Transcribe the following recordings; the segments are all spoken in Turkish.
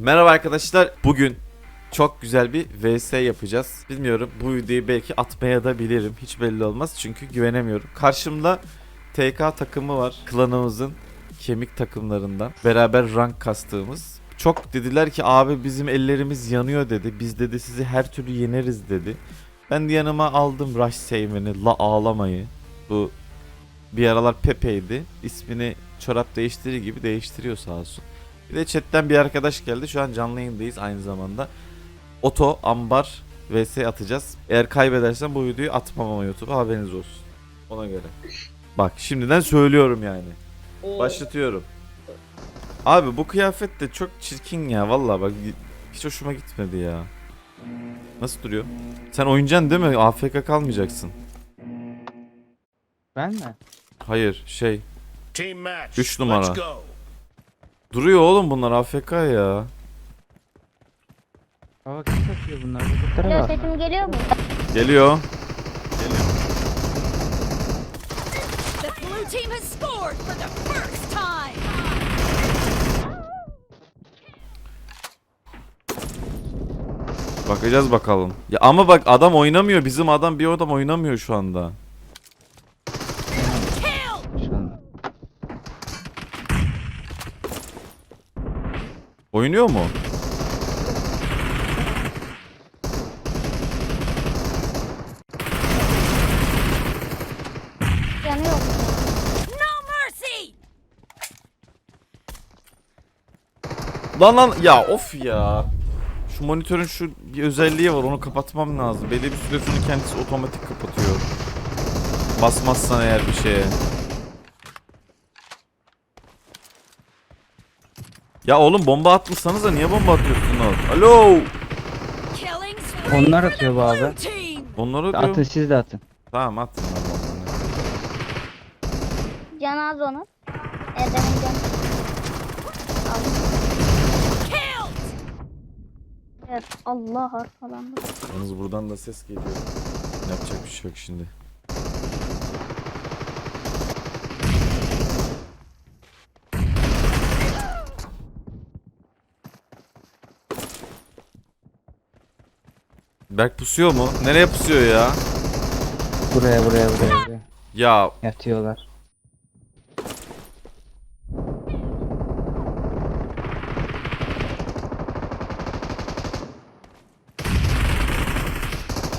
Merhaba arkadaşlar. Bugün çok güzel bir VS yapacağız. Bilmiyorum bu videoyu belki atmaya da bilirim. Hiç belli olmaz çünkü güvenemiyorum. Karşımda TK takımı var. Klanımızın kemik takımlarından. Beraber rank kastığımız. Çok dediler ki abi bizim ellerimiz yanıyor dedi. Biz dedi sizi her türlü yeneriz dedi. Ben de yanıma aldım Rush Seymen'i, La Ağlamayı. Bu bir aralar Pepe'ydi. İsmini çorap değiştirir gibi değiştiriyor sağ olsun. Bir de chatten bir arkadaş geldi. Şu an canlı yayındayız aynı zamanda. Oto, Ambar, VS atacağız. Eğer kaybedersem bu videoyu atmam ama YouTube'a haberiniz olsun. Ona göre. Bak şimdiden söylüyorum yani. Başlatıyorum. Abi bu kıyafet de çok çirkin ya vallahi bak hiç hoşuma gitmedi ya. Nasıl duruyor? Sen oyuncaksın değil mi? AFK kalmayacaksın. Ben mi? Hayır şey. Team match. Üç numara. Duruyor oğlum bunlar AFK ya. Baba kim taşıyor bunları? Helikoptere Alo bak. sesim geliyor mu? Geliyor. The blue team has scored for the first time. Bakacağız bakalım. Ya ama bak adam oynamıyor. Bizim adam bir adam oynamıyor şu anda. Kill. Şu anda. Oynuyor mu? Yanıyor mu? No mercy. Lan lan ya of ya. Şu monitörün şu bir özelliği var onu kapatmam lazım. Belli bir süre sonra kendisi otomatik kapatıyor. Basmazsan eğer bir şeye. Ya oğlum bomba atmışsanız da niye bomba atıyorsunuz? Alo. Onlar atıyor bu abi. Onları Atın diyorum. siz de atın. Tamam atın bombanı. Can az. Aldım. Killed. Evet. Allah arkalandı. Yalnız buradan da ses geliyor. Yapacak bir şey yok şimdi. Berk pusuyor mu? Nereye pusuyor ya? Buraya buraya buraya. buraya. Ya Yatıyorlar.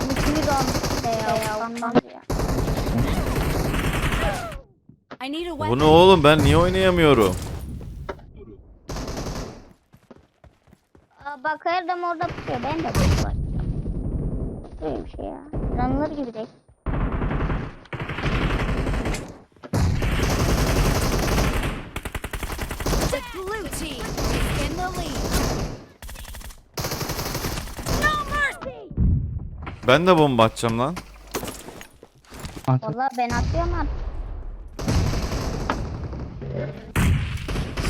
Bütünü de almış de ya. Ondan ya. I need a bu weapon. ne oğlum ben niye oynayamıyorum? Aa, bak Erdem orada tutuyor. Ben de böyle var. Bir şey ya. İnanılır gibi değil. Ben de bomba atacağım lan. Vallahi ben atıyorum artık.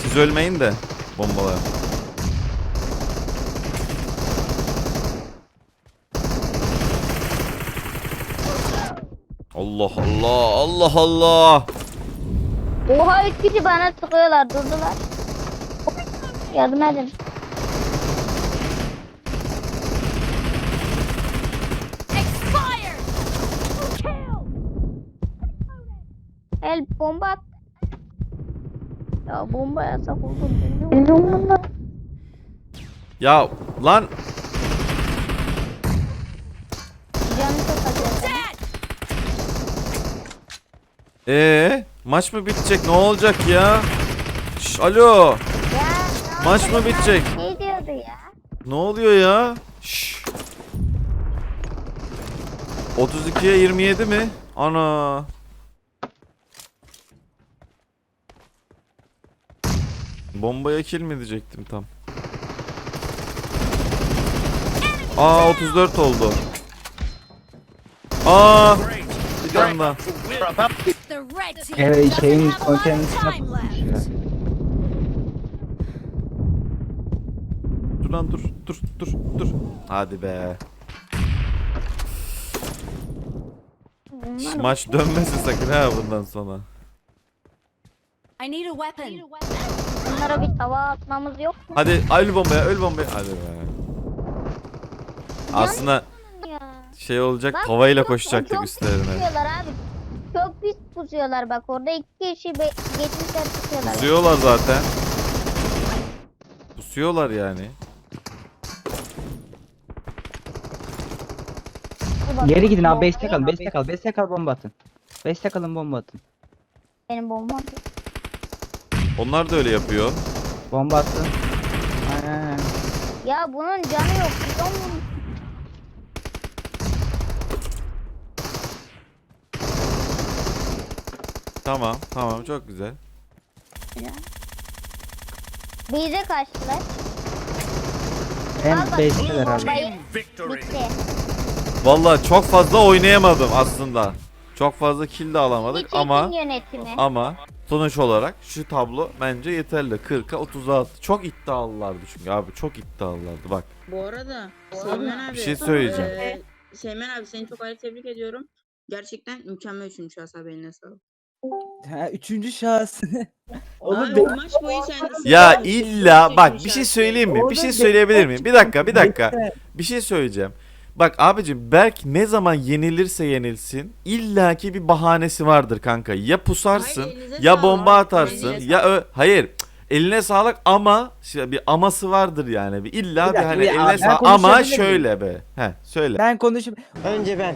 Siz ölmeyin de bombalara. Allah Allah Allah Allah. Oha üç kişi bana sıkıyorlar. Durdular. Yardım edin. El bomba at. Ya bomba yasak. Bilmiyorum. Ya lan Canı çok acıyor. Dead. Ee maç mı bitecek ne olacak ya? Şş, alo Ya maç mı bitecek? ne diyordu ya? Ne oluyor ya? Şş. 32'ye 27 mi? Ana. Bombaya kill mi diyecektim tam. Aa 34 oldu. Aa bir tane daha. Evet şeyin ya. Dur lan dur dur dur dur. Hadi be. Maç dönmesin sakın ha bundan sonra. I need a weapon. Onlara bir tava atmamız yok mu? Hadi öl bombaya öl bombaya. Hadi be. Aslında Ya. şey olacak Bak, tavayla çok- koşacaktık çok üstlerine. Abi. Pis pusuyorlar bak orada iki kişi geçmişler pusuyorlar. Pusuyorlar zaten. Pusuyorlar yani. Geri gidin abi base'te kalın. Base'te kal. Base'te kal bomba atın. Base'te kalın bomba atın. Benim bombam. Onlar da öyle yapıyor. Bomba atın. Aynen. Ya bunun canı yok. Biz Tamam tamam çok güzel. bize kaçtılar. Bak, base'teler abi. bombayı bitti. Vallahi çok fazla oynayamadım aslında. Çok fazla kill de alamadık Hiç ama yönetimi. ama sonuç olarak şu tablo bence yeterli. 40'a 36. Çok iddialılardı çünkü abi çok iddialılardı bak. Bu arada Seymen abi. Bir şey söyleyeceğim. eee, Seymen abi seni çok ayrı tebrik ediyorum. Gerçekten mükemmel üçüncü şahıs abi eline sağlık. Ha, üçüncü şahıs. Oğlum Abi maç boyu sen Ya illa bak bir şey söyleyeyim mi? Bir şey söyleyebilir miyim? Bir dakika bir dakika. Bir şey söyleyeceğim. Bak abicim Berk ne zaman yenilirse yenilsin illaki bir bahanesi vardır kanka. Ya pusarsın Hayır, elinize ya sağlık. bomba atarsın Elinize ya ö- hayır cık, eline sağlık ama işte bir aması vardır yani. Bir illa Bir bir, dakika, hani bir- eline ben sağlık ama konuşabilir miyim? şöyle be. He söyle. Ben konuşayım. Önce ben.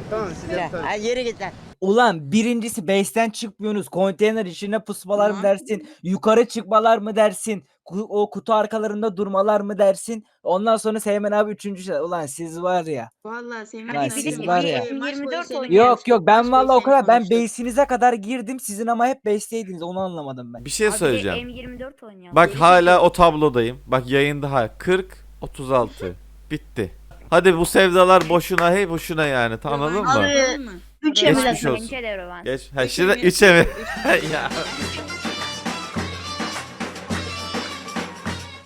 Ya, ha, yere git lan. Ulan birincisi base'ten çıkmıyorsunuz. Konteyner içine pusmalar mı Tamam. dersin? Yukarı çıkmalar mı dersin? ku- o kutu arkalarında durmalar mı dersin? Ondan sonra Seymen abi üçüncü şey. Ulan siz var ya. Vallahi Seymen Lan abi siz var ya. Maç boyu 24 seni oynuyor. Yok yok ben vallahi o kadar ben base'inize kadar girdim. Sizin ama hep base'teydiniz. Onu anlamadım ben. Bir şey söyleyeceğim. M24 oynuyor. Bak hala o tablodayım. Bak yayında ha 40 36. Bitti. Hadi bu sevdalar boşuna hey boşuna yani. Anladın mı? Anladın mı? Üç Geçmiş emülatör. olsun. Birinci devre ben. Geç. Ha şimdi emir- 3'e mi? Üç- ya